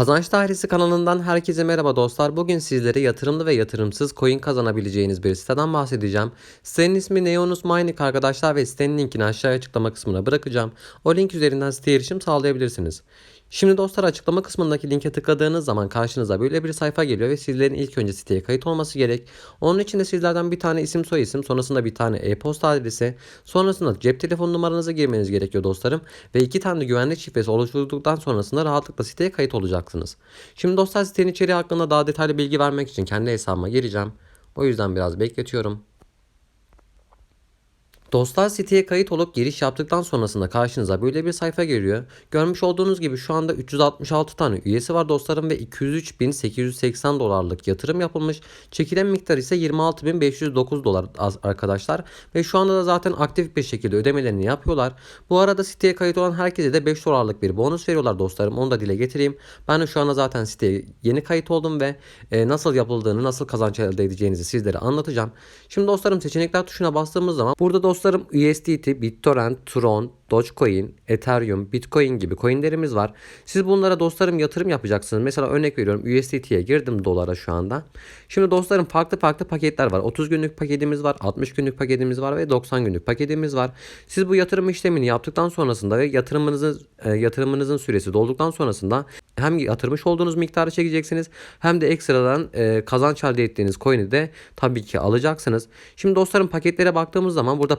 Kazanç Dairesi kanalından herkese merhaba dostlar. Bugün sizlere yatırımlı ve yatırımsız coin kazanabileceğiniz bir siteden bahsedeceğim. Sitenin ismi Neonus Mining arkadaşlar ve sitenin linkini aşağıya açıklama kısmına bırakacağım. O link üzerinden siteye erişim sağlayabilirsiniz. Şimdi dostlar açıklama kısmındaki linke tıkladığınız zaman karşınıza böyle bir sayfa geliyor ve sizlerin ilk önce siteye kayıt olması gerek. Onun için de sizlerden bir tane isim soy isim sonrasında bir tane e-posta adresi sonrasında cep telefon numaranızı girmeniz gerekiyor dostlarım. Ve iki tane güvenlik şifresi oluşturduktan sonrasında rahatlıkla siteye kayıt olacaksınız. Şimdi dostlar sitenin içeriği hakkında daha detaylı bilgi vermek için kendi hesabıma gireceğim. O yüzden biraz bekletiyorum. Dostlar siteye kayıt olup giriş yaptıktan sonrasında karşınıza böyle bir sayfa geliyor. Görmüş olduğunuz gibi şu anda 366 tane üyesi var dostlarım ve 203.880 dolarlık yatırım yapılmış. Çekilen miktar ise 26.509 dolar arkadaşlar. Ve şu anda da zaten aktif bir şekilde ödemelerini yapıyorlar. Bu arada siteye kayıt olan herkese de 5 dolarlık bir bonus veriyorlar dostlarım. Onu da dile getireyim. Ben de şu anda zaten siteye yeni kayıt oldum ve e, nasıl yapıldığını, nasıl kazanç elde edeceğinizi sizlere anlatacağım. Şimdi dostlarım seçenekler tuşuna bastığımız zaman burada dostlarım USDT, BitTorrent, Tron, Dogecoin, Ethereum, Bitcoin gibi coinlerimiz var. Siz bunlara dostlarım yatırım yapacaksınız. Mesela örnek veriyorum USDT'ye girdim dolara şu anda. Şimdi dostlarım farklı farklı paketler var. 30 günlük paketimiz var, 60 günlük paketimiz var ve 90 günlük paketimiz var. Siz bu yatırım işlemini yaptıktan sonrasında ve yatırımınızın e, yatırımınızın süresi dolduktan sonrasında hem yatırmış olduğunuz miktarı çekeceksiniz hem de ekstradan e, kazanç elde ettiğiniz coin'i de tabii ki alacaksınız. Şimdi dostlarım paketlere baktığımız zaman burada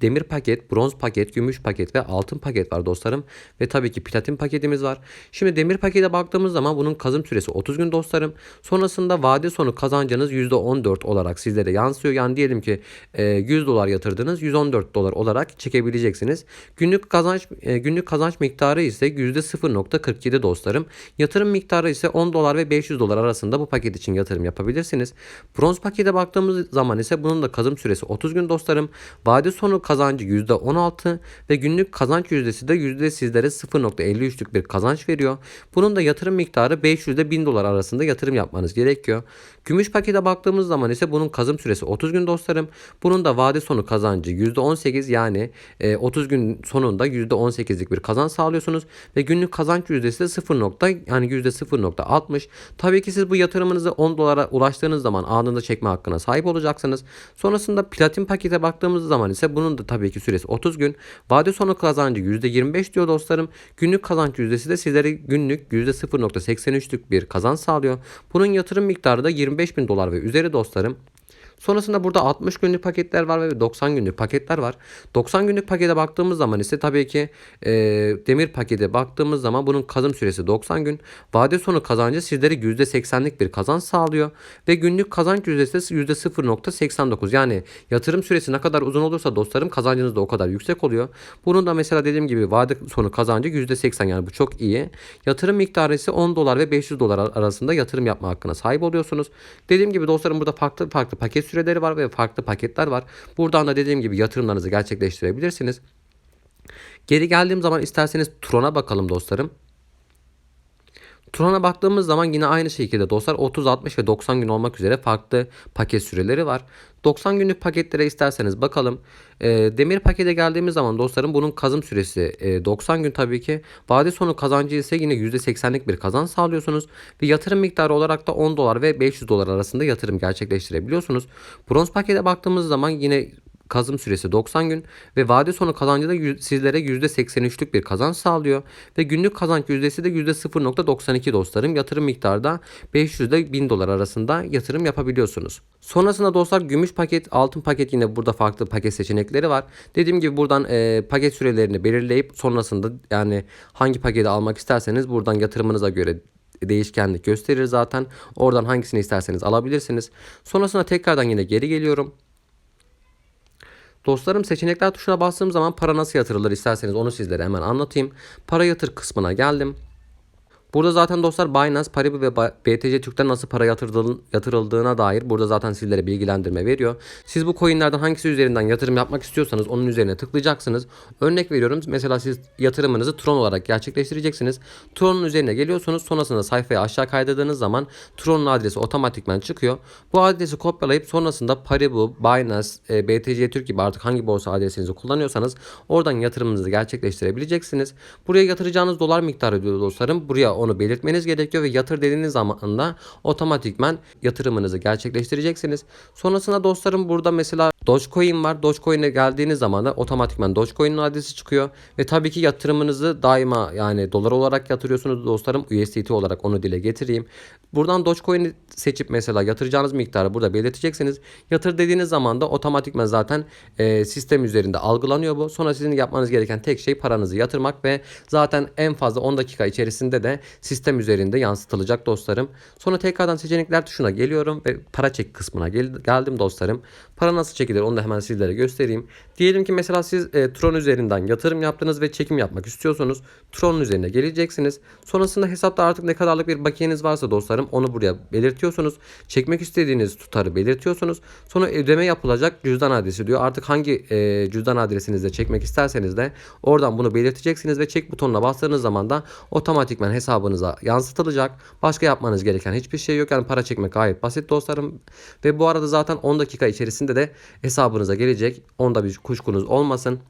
demir paket, bronz paket, gümüş paket ve altın paket var dostlarım. Ve tabii ki platin paketimiz var. Şimdi demir pakete baktığımız zaman bunun kazım süresi 30 gün dostlarım. Sonrasında vade sonu kazancınız %14 olarak sizlere yansıyor. Yani diyelim ki e, 100 dolar yatırdınız 114 dolar olarak çekebileceksiniz. Günlük kazanç e, günlük kazanç miktarı ise %0.47 dostlarım. Yatırım miktarı ise 10 dolar ve 500 dolar arasında bu paket için yatırım yapabilirsiniz. Bronz pakete baktığımız zaman ise bunun da kazım süresi 30 gün dostlarım. Vade sonu kazancı %16 ve günlük kazanç yüzdesi de yüzde sizlere 0.53'lük bir kazanç veriyor. Bunun da yatırım miktarı 500 ile 1000 dolar arasında yatırım yapmanız gerekiyor. Gümüş pakete baktığımız zaman ise bunun kazım süresi 30 gün dostlarım. Bunun da vade sonu kazancı %18 yani e, 30 gün sonunda %18'lik bir kazanç sağlıyorsunuz ve günlük kazanç yüzdesi de 0. nokta yani %0.60. Tabii ki siz bu yatırımınızı 10 dolara ulaştığınız zaman anında çekme hakkına sahip olacaksınız. Sonrasında platin pakete baktığımız zaman ise bunun da tabii ki süresi 30 gün. Vade sonu kazancı %25 diyor dostlarım. Günlük kazanç yüzdesi de sizlere günlük %0.83'lük bir kazanç sağlıyor. Bunun yatırım miktarı da 25 bin dolar ve üzeri dostlarım. Sonrasında burada 60 günlük paketler var ve 90 günlük paketler var. 90 günlük pakete baktığımız zaman ise tabii ki e, demir pakete baktığımız zaman bunun kazım süresi 90 gün. Vade sonu kazancı sizlere %80'lik bir kazanç sağlıyor. Ve günlük kazanç yüzdesi %0.89. Yani yatırım süresi ne kadar uzun olursa dostlarım kazancınız da o kadar yüksek oluyor. Bunun da mesela dediğim gibi vade sonu kazancı %80 yani bu çok iyi. Yatırım miktarı ise 10 dolar ve 500 dolar arasında yatırım yapma hakkına sahip oluyorsunuz. Dediğim gibi dostlarım burada farklı farklı paket süreleri var ve farklı paketler var. Buradan da dediğim gibi yatırımlarınızı gerçekleştirebilirsiniz. Geri geldiğim zaman isterseniz Tron'a bakalım dostlarım. Tron'a baktığımız zaman yine aynı şekilde dostlar 30, 60 ve 90 gün olmak üzere farklı paket süreleri var. 90 günlük paketlere isterseniz bakalım. E, demir pakete geldiğimiz zaman dostlarım bunun kazım süresi e, 90 gün tabii ki. Vade sonu kazancı ise yine %80'lik bir kazanç sağlıyorsunuz. Ve yatırım miktarı olarak da 10 dolar ve 500 dolar arasında yatırım gerçekleştirebiliyorsunuz. Bronz pakete baktığımız zaman yine kazım süresi 90 gün ve vade sonu kazancı da sizlere %83'lük bir kazanç sağlıyor ve günlük kazanç yüzdesi de %0.92 dostlarım. Yatırım miktarı da 500 ile 1000 dolar arasında yatırım yapabiliyorsunuz. Sonrasında dostlar gümüş paket, altın paket yine burada farklı paket seçenekleri var. Dediğim gibi buradan e, paket sürelerini belirleyip sonrasında yani hangi paketi almak isterseniz buradan yatırımınıza göre değişkenlik gösterir zaten. Oradan hangisini isterseniz alabilirsiniz. Sonrasında tekrardan yine geri geliyorum. Dostlarım seçenekler tuşuna bastığım zaman para nasıl yatırılır isterseniz onu sizlere hemen anlatayım. Para yatır kısmına geldim. Burada zaten dostlar Binance, Paribu ve BTC Türk'ten nasıl para yatırıldığın- yatırıldığına dair burada zaten sizlere bilgilendirme veriyor. Siz bu coinlerden hangisi üzerinden yatırım yapmak istiyorsanız onun üzerine tıklayacaksınız. Örnek veriyorum mesela siz yatırımınızı Tron olarak gerçekleştireceksiniz. Tron'un üzerine geliyorsunuz. Sonrasında sayfaya aşağı kaydırdığınız zaman Tron'un adresi otomatikman çıkıyor. Bu adresi kopyalayıp sonrasında Paribu, Binance, e, BTC Türk gibi artık hangi borsa adresinizi kullanıyorsanız oradan yatırımınızı gerçekleştirebileceksiniz. Buraya yatıracağınız dolar miktarı diyor dostlarım. Buraya onu belirtmeniz gerekiyor ve yatır dediğiniz zaman da otomatikman yatırımınızı gerçekleştireceksiniz. Sonrasında dostlarım burada mesela Dogecoin var. Dogecoin'e geldiğiniz zaman da otomatikman Dogecoin'in adresi çıkıyor ve tabii ki yatırımınızı daima yani dolar olarak yatırıyorsunuz dostlarım. USDT olarak onu dile getireyim. Buradan Dogecoin'i seçip mesela yatıracağınız miktarı burada belirteceksiniz. Yatır dediğiniz zaman da otomatikman zaten e, sistem üzerinde algılanıyor bu. Sonra sizin yapmanız gereken tek şey paranızı yatırmak ve zaten en fazla 10 dakika içerisinde de sistem üzerinde yansıtılacak dostlarım. Sonra tekrardan seçenekler tuşuna geliyorum ve para çek kısmına gel- geldim dostlarım. Para nasıl çekilir onu da hemen sizlere göstereyim. Diyelim ki mesela siz e, Tron üzerinden yatırım yaptınız ve çekim yapmak istiyorsunuz. Tron'un üzerine geleceksiniz. Sonrasında hesapta artık ne kadarlık bir bakiyeniz varsa dostlarım onu buraya belirtiyorsunuz. Çekmek istediğiniz tutarı belirtiyorsunuz. Sonra ödeme yapılacak cüzdan adresi diyor. Artık hangi e, cüzdan adresinizde çekmek isterseniz de oradan bunu belirteceksiniz ve çek butonuna bastığınız zaman da otomatikman hesabınıza yansıtılacak. Başka yapmanız gereken hiçbir şey yok. Yani para çekmek gayet basit dostlarım. Ve bu arada zaten 10 dakika içerisinde de hesabınıza gelecek. Onda bir kuşkunuz olmasın.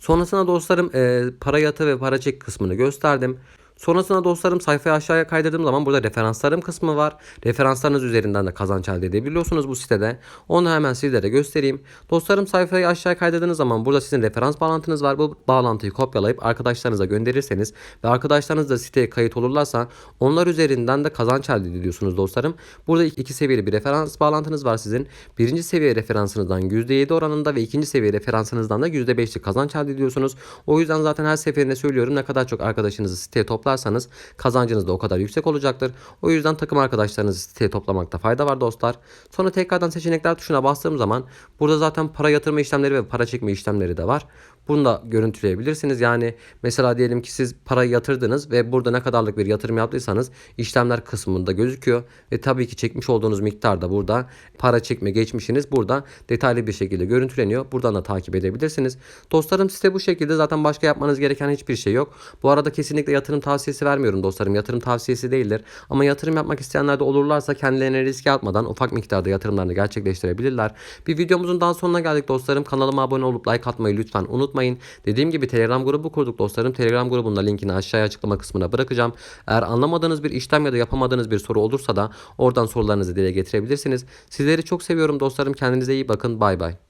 Sonrasında dostlarım e, para yatı ve para çek kısmını gösterdim. Sonrasında dostlarım sayfayı aşağıya kaydırdığım zaman burada referanslarım kısmı var. Referanslarınız üzerinden de kazanç elde edebiliyorsunuz bu sitede. Onu hemen sizlere göstereyim. Dostlarım sayfayı aşağıya kaydırdığınız zaman burada sizin referans bağlantınız var. Bu bağlantıyı kopyalayıp arkadaşlarınıza gönderirseniz ve arkadaşlarınız da siteye kayıt olurlarsa onlar üzerinden de kazanç elde ediyorsunuz dostlarım. Burada iki seviyeli bir referans bağlantınız var sizin. Birinci seviye referansınızdan %7 oranında ve ikinci seviye referansınızdan da %5'lik kazanç elde ediyorsunuz. O yüzden zaten her seferinde söylüyorum ne kadar çok arkadaşınızı siteye toplarsanız kazancınız da o kadar yüksek olacaktır. O yüzden takım arkadaşlarınızı siteye toplamakta fayda var dostlar. Sonra tekrardan seçenekler tuşuna bastığım zaman burada zaten para yatırma işlemleri ve para çekme işlemleri de var. Bunu da görüntüleyebilirsiniz. Yani mesela diyelim ki siz parayı yatırdınız ve burada ne kadarlık bir yatırım yaptıysanız işlemler kısmında gözüküyor. Ve tabii ki çekmiş olduğunuz miktar da burada para çekme geçmişiniz burada detaylı bir şekilde görüntüleniyor. Buradan da takip edebilirsiniz. Dostlarım site bu şekilde zaten başka yapmanız gereken hiçbir şey yok. Bu arada kesinlikle yatırım tavsiyesi vermiyorum dostlarım. Yatırım tavsiyesi değildir. Ama yatırım yapmak isteyenler de olurlarsa kendilerine riske atmadan ufak miktarda yatırımlarını gerçekleştirebilirler. Bir videomuzun daha sonuna geldik dostlarım. Kanalıma abone olup like atmayı lütfen unutmayın. Dediğim gibi Telegram grubu kurduk dostlarım. Telegram grubunda linkini aşağıya açıklama kısmına bırakacağım. Eğer anlamadığınız bir işlem ya da yapamadığınız bir soru olursa da oradan sorularınızı dile getirebilirsiniz. Sizleri çok seviyorum dostlarım. Kendinize iyi bakın. Bay bay.